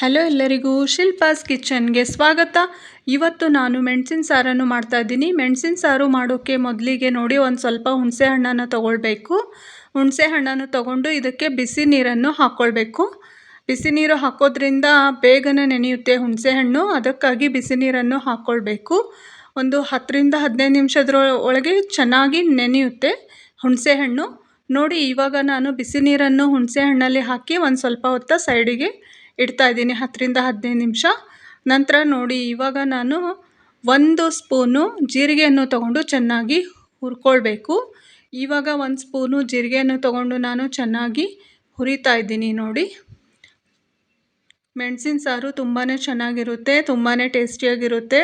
Hello ಎಲ್ಲರಿಗೂ ಶಿಲ್ಪಾಸ್ ಕಿಚನ್ಗೆ ಸ್ವಾಗತ. ಇವತ್ತು ನಾನು ಮೆಣಸಿನ ಸಾರನ್ನು ಮಾಡ್ತಾ ಇದ್ದೀನಿ. ಮೆಣಸಿನ ಸಾರು ಮಾಡೋಕ್ಕೆ ಮೊದಲಿಗೆ ನೋಡಿ ಒಂದು ಸ್ವಲ್ಪ ಹುಣಸೆ ಹಣ್ಣನ್ನು ತಗೊಳ್ಬೇಕು. ಹುಣಸೆ ಹಣ್ಣನ್ನು ತಗೊಂಡು ಇದಕ್ಕೆ ಬಿಸಿ ನೀರನ್ನು ಹಾಕ್ಕೊಳ್ಬೇಕು ಬಿಸಿ ನೀರು ಹಾಕೋದ್ರಿಂದ ಬೇಗನೆ ನೆನೆಯುತ್ತೆ ಹುಣಸೆ ಹಣ್ಣು. ಅದಕ್ಕಾಗಿ ಬಿಸಿ ನೀರನ್ನು ಹಾಕ್ಕೊಳ್ಬೇಕು ಒಂದು ಹತ್ತರಿಂದ ಹದಿನೈದು ನಿಮಿಷದ್ರ ಒಳಗೆ ಚೆನ್ನಾಗಿ ನೆನೆಯುತ್ತೆ ಹುಣಸೆ ಹಣ್ಣು. ನೋಡಿ ಇವಾಗ ನಾನು ಬಿಸಿ ನೀರನ್ನು ಹುಣಸೆ ಹಣ್ಣಲ್ಲಿ ಹಾಕಿ ಒಂದು ಸ್ವಲ್ಪ ಹೊತ್ತ ಸೈಡಿಗೆ ಇಡ್ತಾ ಇದ್ದೀನಿ ಹತ್ತರಿಂದ ಹದಿನೈದು ನಿಮಿಷ. ನಂತರ ನೋಡಿ, ಇವಾಗ ನಾನು ಒಂದು ಸ್ಪೂನು ಜೀರಿಗೆಯನ್ನು ತಗೊಂಡು ಚೆನ್ನಾಗಿ ಹುರ್ಕೊಳ್ಬೇಕು. ಇವಾಗ ಒಂದು ಸ್ಪೂನು ಜೀರಿಗೆಯನ್ನು ತಗೊಂಡು ನಾನು ಚೆನ್ನಾಗಿ ಹುರಿತಾ ಇದ್ದೀನಿ ನೋಡಿ. ಮೆಣಸಿನ ಸಾರು ತುಂಬಾ ಚೆನ್ನಾಗಿರುತ್ತೆ ತುಂಬಾ ಟೇಸ್ಟಿಯಾಗಿರುತ್ತೆ.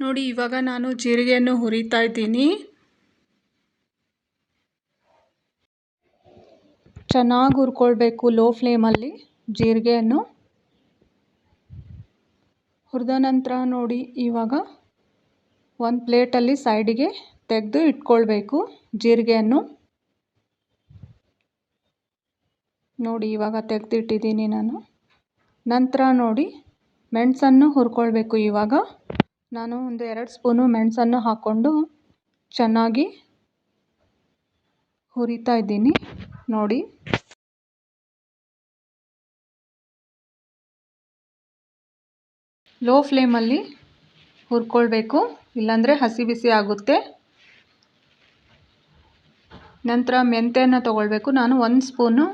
ನೋಡಿ, ಇವಾಗ ನಾನು ಜೀರಿಗೆಯನ್ನು ಹುರಿತಾ ಇದ್ದೀನಿ. ಚೆನ್ನಾಗಿ ಹುರ್ಕೊಳ್ಬೇಕು ಲೋ ಫ್ಲೇಮಲ್ಲಿ ಜೀರಿಗೆಯನ್ನು. ಹುರಿದ ನಂತರ ನೋಡಿ, ಇವಾಗ ಒಂದು ಪ್ಲೇಟಲ್ಲಿ ಸೈಡಿಗೆ ತೆಗೆದು ಇಟ್ಕೊಳ್ಬೇಕು ಜೀರಿಗೆಯನ್ನು. ನೋಡಿ, ಇವಾಗ ತೆಗೆದಿಟ್ಟಿದ್ದೀನಿ ನಾನು. ನಂತರ ನೋಡಿ, ಮೆಣಸನ್ನು ಹುರ್ಕೊಳ್ಬೇಕು. ಇವಾಗ ನಾನು ಒಂದು ಎರಡು ಸ್ಪೂನು ಮೆಣಸನ್ನು ಹಾಕ್ಕೊಂಡು ಚೆನ್ನಾಗಿ ಹುರಿತಾ ಇದ್ದೀನಿ. ನೋಡಿ. ಲೋ ಫ್ಲೇಮಲ್ಲಿ ಹುರ್ಕೊಳ್ಬೇಕು, ಇಲ್ಲಾಂದರೆ ಹಸಿ ಬಿಸಿ ಆಗುತ್ತೆ. ನಂತರ ಮೆಂತ್ಯನ ತೊಗೊಳ್ಬೇಕು. ನಾನು ಒಂದು ಸ್ಪೂನು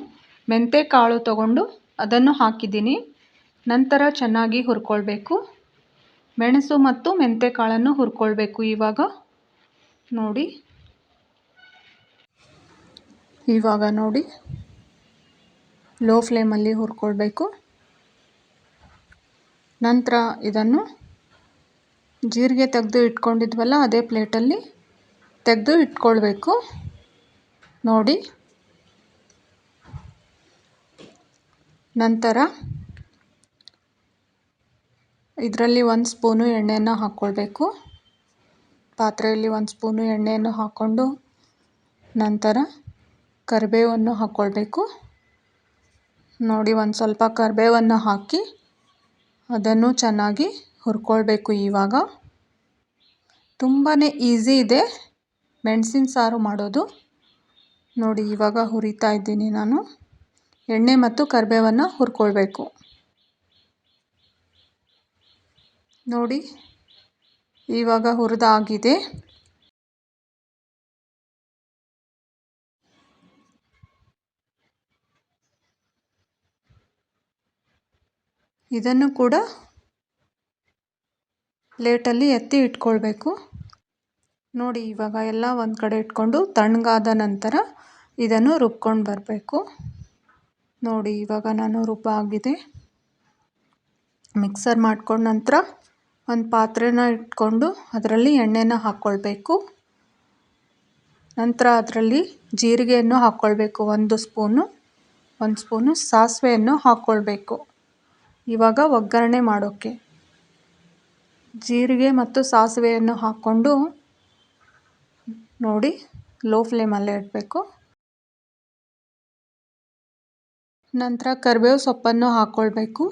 ಮೆಂತ್ಯ ಕಾಳು ತಗೊಂಡು ಅದನ್ನು ಹಾಕಿದ್ದೀನಿ. ನಂತರ ಚೆನ್ನಾಗಿ ಹುರ್ಕೊಳ್ಬೇಕು. ಮೆಣಸು ಮತ್ತು ಮೆಂತೆ ಕಾಳನ್ನು ಹುರ್ಕೊಳ್ಬೇಕು ಇವಾಗ. ನೋಡಿ. ಇವಾಗ ನೋಡಿ ಲೋ ಫ್ಲೇಮಲ್ಲಿ ಹುರ್ಕೊಳ್ಬೇಕು. ನಂತರ ಇದನ್ನು ಜೀರಿಗೆ ತೆಗೆದು ಇಟ್ಕೊಂಡಿದ್ವಲ್ಲ, ಅದೇ ಪ್ಲೇಟಲ್ಲಿ ತೆಗೆದು ಇಟ್ಕೊಳ್ಬೇಕು. ನೋಡಿ. ನಂತರ ಇದರಲ್ಲಿ ಒಂದು ಸ್ಪೂನು ಎಣ್ಣೆಯನ್ನು ಹಾಕ್ಕೊಳ್ಬೇಕು ಪಾತ್ರೆಯಲ್ಲಿ ಒಂದು ಸ್ಪೂನು ಎಣ್ಣೆಯನ್ನು ಹಾಕ್ಕೊಂಡು ನಂತರ ಕರಿಬೇವನ್ನು ಹಾಕ್ಕೊಳ್ಬೇಕು ನೋಡಿ, ಒಂದು ಸ್ವಲ್ಪ ಕರಿಬೇವನ್ನು ಹಾಕಿ ಅದನ್ನು ಚೆನ್ನಾಗಿ ಹುರ್ಕೊಳ್ಬೇಕು ಇವಾಗ. ತುಂಬಾ ಈಸಿ ಇದೆ ಮೆಣಸಿನ ಸಾರು ಮಾಡೋದು. ನೋಡಿ, ಇವಾಗ ಹುರಿತಾ ಇದ್ದೀನಿ ನಾನು. ಎಣ್ಣೆ ಮತ್ತು ಕರಿಬೇವನ್ನು ಹುರ್ಕೊಳ್ಬೇಕು. ನೋಡಿ, ಇವಾಗ ಹುರಿದಾಗಿದೆ. ಇದನ್ನು ಕೂಡ ಪ್ಲೇಟಲ್ಲಿ ಎತ್ತಿ ಇಟ್ಕೊಳ್ಬೇಕು. ನೋಡಿ, ಇವಾಗ ಎಲ್ಲ ಒಂದು ಕಡೆ ಇಟ್ಕೊಂಡು ತಣ್ಣಗಾದ ನಂತರ ಇದನ್ನು ರುಬ್ಕೊಂಡು ಬರಬೇಕು. ನೋಡಿ, ಇವಾಗ ನಾನು ರುಬ್ಬ ಆಗಿದೆ. ಮಿಕ್ಸರ್ ಮಾಡ್ಕೊಂಡ ನಂತರ ಒಂದು ಪಾತ್ರೆನ ಇಟ್ಕೊಂಡು ಅದರಲ್ಲಿ ಎಣ್ಣೆನ ಹಾಕ್ಕೊಳ್ಬೇಕು ನಂತರ ಅದರಲ್ಲಿ ಜೀರಿಗೆಯನ್ನು ಹಾಕ್ಕೊಳ್ಬೇಕು ಒಂದು ಸ್ಪೂನು ಒಂದು ಸ್ಪೂನು ಸಾಸಿವೆಯನ್ನು ಹಾಕ್ಕೊಳ್ಬೇಕು ಇವಾಗ ಒಗ್ಗರಣೆ ಮಾಡೋಕ್ಕೆ ಜೀರಿಗೆ ಮತ್ತು ಸಾಸಿವೆಯನ್ನು ಹಾಕ್ಕೊಂಡು ನೋಡಿ, ಲೋ ಫ್ಲೇಮಲ್ಲೇ ಇಡಬೇಕು. ನಂತರ ಕರಿಬೇವು ಸೊಪ್ಪನ್ನು ಹಾಕ್ಕೊಳ್ಬೇಕು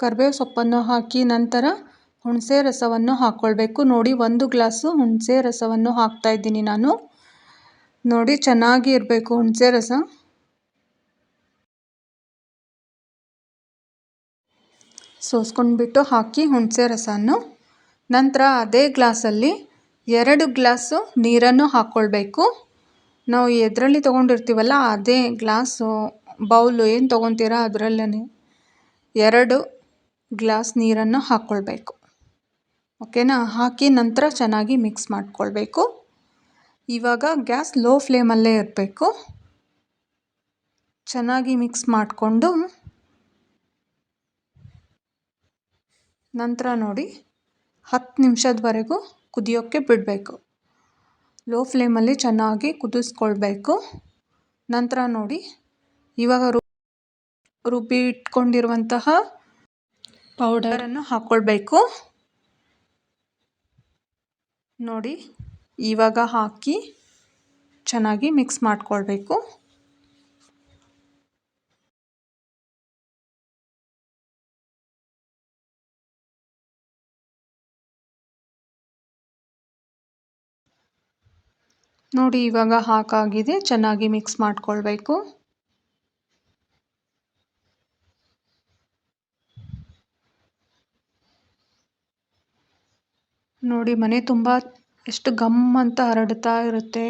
ಕರಿಬೇವು ಸೊಪ್ಪನ್ನು ಹಾಕಿ ನಂತರ ಹುಣಸೆ ರಸವನ್ನು ಹಾಕ್ಕೊಳ್ಬೇಕು ನೋಡಿ, ಒಂದು ಗ್ಲಾಸು ಹುಣಸೆ ರಸವನ್ನು ಹಾಕ್ತಾ ಇದ್ದೀನಿ ನಾನು. ನೋಡಿ, ಚೆನ್ನಾಗಿ ಇರಬೇಕು ಹುಣಸೆ ರಸ. ಸೋಸ್ಕೊಂಡ್ಬಿಟ್ಟು ಹಾಕಿ ಹುಣಸೆ ರಸವನ್ನು ನಂತರ ಅದೇ ಗ್ಲಾಸಲ್ಲಿ ಎರಡು ಗ್ಲಾಸು ನೀರನ್ನು ಹಾಕ್ಕೊಳ್ಬೇಕು. ನಾವು ಎದರಲ್ಲಿ ತೊಗೊಂಡಿರ್ತೀವಲ್ಲ ಅದೇ ಗ್ಲಾಸು, ಬೌಲು ಏನು ತೊಗೊತೀರ ಅದರಲ್ಲೇ ಎರಡು ಗ್ಲಾಸ್ ನೀರನ್ನು ಹಾಕ್ಕೊಳ್ಬೇಕು. ಓಕೆನಾ? ಹಾಕಿ ನಂತರ ಚೆನ್ನಾಗಿ ಮಿಕ್ಸ್ ಮಾಡ್ಕೊಳ್ಬೇಕು. ಇವಾಗ ಗ್ಯಾಸ್ ಲೋ ಫ್ಲೇಮಲ್ಲೇ ಇರಬೇಕು. ಚೆನ್ನಾಗಿ ಮಿಕ್ಸ್ ಮಾಡಿಕೊಂಡು ನಂತರ ನೋಡಿ ಹತ್ತು ನಿಮಿಷದವರೆಗೂ ಕುದಿಯೋಕ್ಕೆ ಬಿಡಬೇಕು. ಲೋ ಫ್ಲೇಮಲ್ಲಿ ಚೆನ್ನಾಗಿ ಕುದಿಸ್ಕೊಳ್ಬೇಕು. ನಂತರ ನೋಡಿ ಇವಾಗ ರುಬ್ಬಿ ಇಟ್ಕೊಂಡಿರುವಂತಹ ಪೌಡರನ್ನು ಹಾಕ್ಕೊಳ್ಬೇಕು ನೋಡಿ ಇವಾಗ ಹಾಕಿ ಚೆನ್ನಾಗಿ ಮಿಕ್ಸ್ ಮಾಡ್ಕೊಳ್ಬೇಕು. ನೋಡಿ, ಇವಾಗ ಹಾಕಾಗಿದೆ ಚೆನ್ನಾಗಿ ಮಿಕ್ಸ್ ಮಾಡ್ಕೊಳ್ಬೇಕು. ನೋಡಿ, ಮನೆ ತುಂಬ ಎಷ್ಟು ಗಮ್ ಅಂತ ಹರಡ್ತಾ ಇರುತ್ತೆ.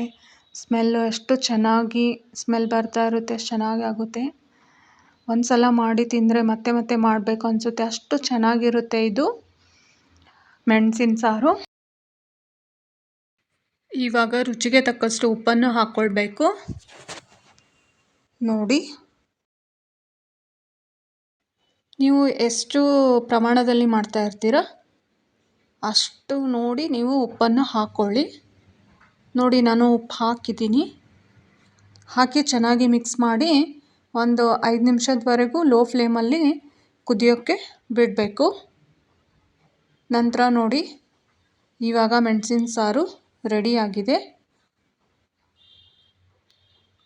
ಸ್ಮೆಲ್ಲು ಎಷ್ಟು ಚೆನ್ನಾಗಿ, ಸ್ಮೆಲ್ ಬರ್ತಾ ಇರುತ್ತೆ ಎಷ್ಟು ಚೆನ್ನಾಗಿ ಆಗುತ್ತೆ. ಒಂದು ಸಲ ಮಾಡಿ ತಿಂದರೆ ಮತ್ತೆ ಮತ್ತೆ ಮಾಡಬೇಕು ಅನಿಸುತ್ತೆ. ಅಷ್ಟು ಚೆನ್ನಾಗಿರುತ್ತೆ ಇದು. ಮೆಣಸಿನ ಸಾರು. ಇವಾಗ ರುಚಿಗೆ ತಕ್ಕಷ್ಟು ಉಪ್ಪನ್ನು ಹಾಕ್ಕೊಳ್ಬೇಕು ನೋಡಿ. ನೀವು ಎಷ್ಟು ಪ್ರಮಾಣದಲ್ಲಿ ಮಾಡ್ತಾ ಇರ್ತೀರ ಅಷ್ಟು ನೋಡಿ ನೀವು ಉಪ್ಪನ್ನು ಹಾಕ್ಕೊಳ್ಳಿ ನೋಡಿ, ನಾನು ಉಪ್ಪು ಹಾಕಿದ್ದೀನಿ. ಹಾಕಿ ಚೆನ್ನಾಗಿ ಮಿಕ್ಸ್ ಮಾಡಿ ಒಂದು ಐದು ನಿಮಿಷದವರೆಗೂ ಲೋ ಫ್ಲೇಮಲ್ಲಿ ಕುದಿಯೋಕ್ಕೆ ಬಿಡಬೇಕು. ನಂತರ ನೋಡಿ, ಇವಾಗ ಮೆಣಸಿನ ಸಾರು ರೆಡಿಯಾಗಿದೆ.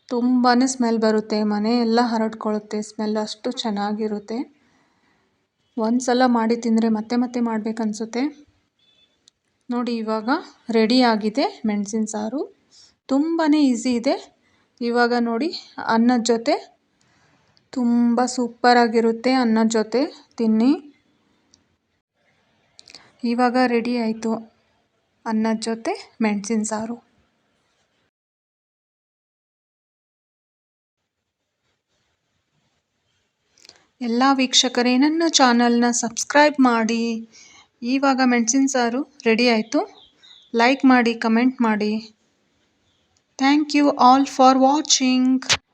ತುಂಬಾ ಸ್ಮೆಲ್ ಬರುತ್ತೆ, ಮನೆ ಎಲ್ಲ ಹರಡ್ಕೊಳ್ಳುತ್ತೆ, ಸ್ಮೆಲ್ ಅಷ್ಟು ಚೆನ್ನಾಗಿರುತ್ತೆ. ಒಂದು ಸಲ ಮಾಡಿ ತಿಂದರೆ ಮತ್ತೆ ಮತ್ತೆ ಮಾಡಬೇಕನ್ಸುತ್ತೆ. ನೋಡಿ, ಇವಾಗ ರೆಡಿ ಆಗಿದೆ ಮೆಣಸಿನ ಸಾರು. ತುಂಬಾ ಈಸಿ ಇದೆ. ಇವಾಗ ನೋಡಿ, ಅನ್ನದ ಜೊತೆ ತುಂಬ ಸೂಪರಾಗಿರುತ್ತೆ ಅನ್ನದ ಜೊತೆ ತಿನ್ನಿ. ಇವಾಗ ರೆಡಿ ಆಯಿತು. ಅನ್ನದ ಜೊತೆ ಮೆಣಸಿನ ಸಾರು. ಎಲ್ಲ ವೀಕ್ಷಕರೇ, ನನ್ನ ಚಾನಲ್ನ ಸಬ್ಸ್ಕ್ರೈಬ್ ಮಾಡಿ. ಇವಾಗ ಮೆಣಸಿನ ಸಾರು ರೆಡಿ ಆಯಿತು. ಲೈಕ್ ಮಾಡಿ, ಕಮೆಂಟ್ ಮಾಡಿ. Thank you all for watching.